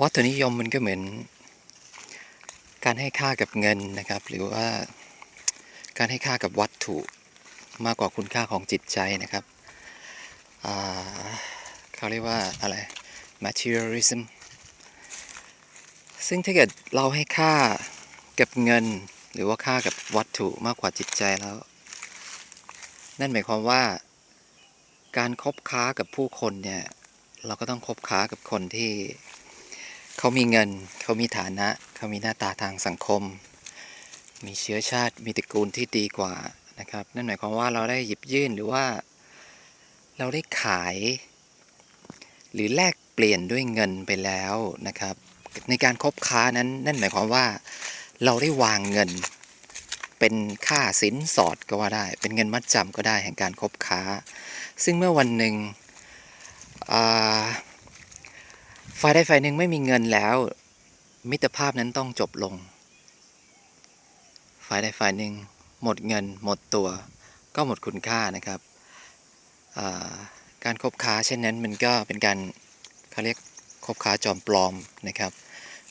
วัตถุนิยมมันก็เหมือน การให้ค่ากับเงินนะครับ หรือว่าการให้ค่ากับวัตถุมากกว่าคุณค่าของจิตใจนะครับเขาเรียกว่าอะไร materialism ซึ่งถ้าเกิดเราให้ค่ากับเงิน หรือว่าค่ากับวัตถุมากกว่าจิตใจแล้ว นั่นหมายความว่า การคบค้ากับผู้คนเนี่ย เราก็ต้องคบค้ากับคนที่ เขามีเงิน เขามีฐานะ เขามีหน้าตาทางสังคม มีเชื้อชาติ มีตระกูลที่ดีกว่านะครับ นั่นหมายความว่าเราได้หยิบยื่นหรือว่า เราได้ขาย หรือแลกเปลี่ยนด้วยเงินไปแล้วนะครับ ในการคบค้านั้น นั่นหมายความว่า เราได้วางเงิน เป็นค่าสินสอดก็ว่าได้ เป็นเงินมัดจำก็ได้แห่งการคบค้า ซึ่งเมื่อวันหนึ่งอ่า ฝ่ายใดฝ่ายหนึ่งไม่มีเงินแล้ว มิตรภาพนั้นต้องจบลง ฝ่ายใดฝ่ายหนึ่งหมดเงินหมดตัว ก็หมดคุณค่านะครับาการคบค้าเช่นนั้นมันก็เป็นการเขาเรียกคบค้าจอมปลอมนะครับ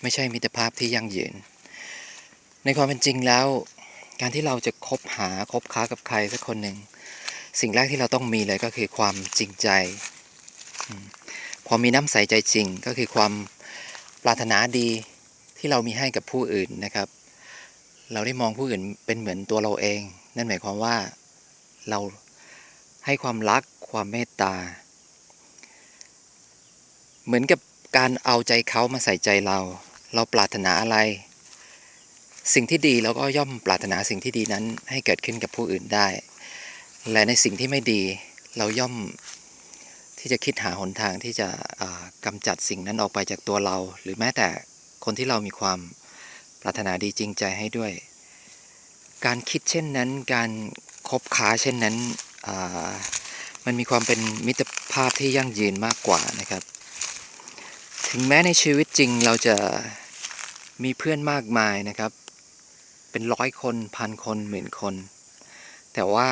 ไม่ใช่มิตรภาพที่ยั่งยืน ในความเป็นจริงแล้ว การที่เราจะคบหาคบค้ากับใครสักคนหนึ่ง สิ่งแรกที่เราต้องมีเลยก็คือความจริงใจ ความมีน้ำใสใจจริง ก็คือความปรารถนาดีที่เรามีให้กับผู้อื่นนะครับ เราได้มองผู้อื่นเป็นเหมือนตัวเราเอง นั่นหมายความว่าเราให้ความรักความเมตตา เหมือนกับการเอาใจเขามาใส่ใจเรา เราปรารถนาอะไร สิ่งที่ดีเราก็ย่อมปรารถนาสิ่งที่ดีนั้นให้เกิดขึ้นกับผู้อื่นได้ และในสิ่งที่ไม่ดีเราย่อม ที่จะคิดหาหนทางที่จะอ่ากำจัดสิ่งนั้นออกไปจากตัวเรา หรือแม้แต่คนที่เรามีความปรารถนาดีจริงใจให้ด้วย การคิดเช่นนั้น การคบค้าเช่นนั้นมันมีความเป็นมิตรภาพที่ยั่งยืนมากกว่านะครับ ถึงแม้ในชีวิตจริงเราจะมีเพื่อนมากมายนะครับ เป็นร้อยคนพันคนหมื่นคน แต่ว่า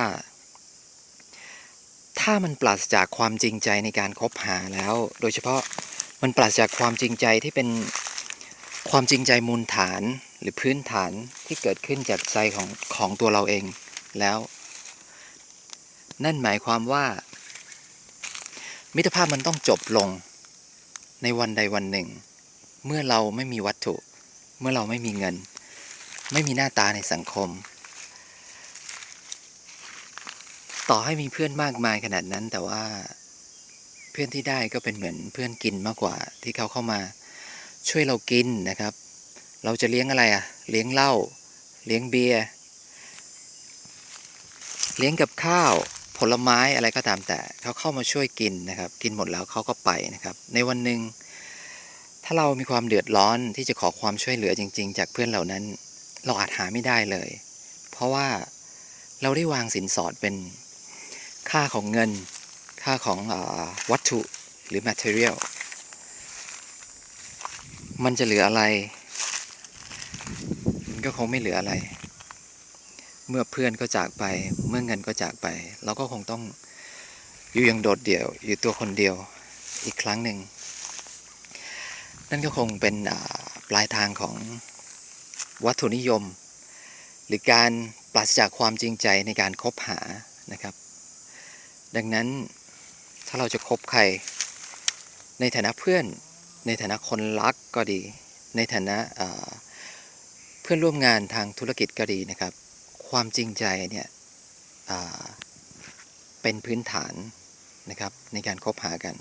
ถ้ามันปราศจากความจริงใจในการคบหาแล้ว โดยเฉพาะมันปราศจากความจริงใจที่เป็นความจริงใจมูลฐานหรือพื้นฐานที่เกิดขึ้นจากใจของของตัวเราเองแล้ว นั่นหมายความว่า มิตรภาพมันต้องจบลงในวันใดวันหนึ่ง เมื่อเราไม่มีวัตถุ เมื่อเราไม่มีเงิน ไม่มีหน้าตาในสังคม ต่อให้มีเพื่อนมากมายขนาดนั้น แต่ว่าเพื่อนที่ได้ก็เป็นเหมือนเพื่อนกินมากกว่า ที่เขาเข้ามาช่วยเรากินนะครับ เราจะเลี้ยงอะไรอะเลี้ยงเหล้าเลี้ยงเบียร์เลี้ยงกับข้าวผลไม้อะไรก็ตามแต่เขาเข้ามาช่วยกินนะครับ กินหมดแล้วเขาก็ไปนะครับ ในวันหนึ่งถ้าเรามีความเดือดร้อนที่จะขอความช่วยเหลือจริง ๆ จากเพื่อนเหล่านั้น เราอาจหาไม่ได้เลย เพราะว่าเราได้วางสินสอดเป็น ค่าของเงิน ค่าของอวัตถุหรือ material มันจะเหลืออะไร มันก็คงไม่เหลืออะไร เมื่อเพื่อนก็จากไป เมื่อเงินก็จากไป เราก็คงต้องอยู่อย่างโดดเดี่ยว อยู่ตัวคนเดียวอีกครั้งหนึ่ง นั่นก็คงเป็นปลายทางของวัตถุนิยม หรือการปราศจากความจริงใจในการคบหานะครับ ดังนั้นถ้าเราจะคบใคร ในฐานะเพื่อน ในฐานะคนรักก็ดี ในฐานะเพื่อนร่วมงานทางธุรกิจก็ดีนะครับ ความจริงใจเนี่ยเป็นพื้นฐานนะครับในการคบหากัน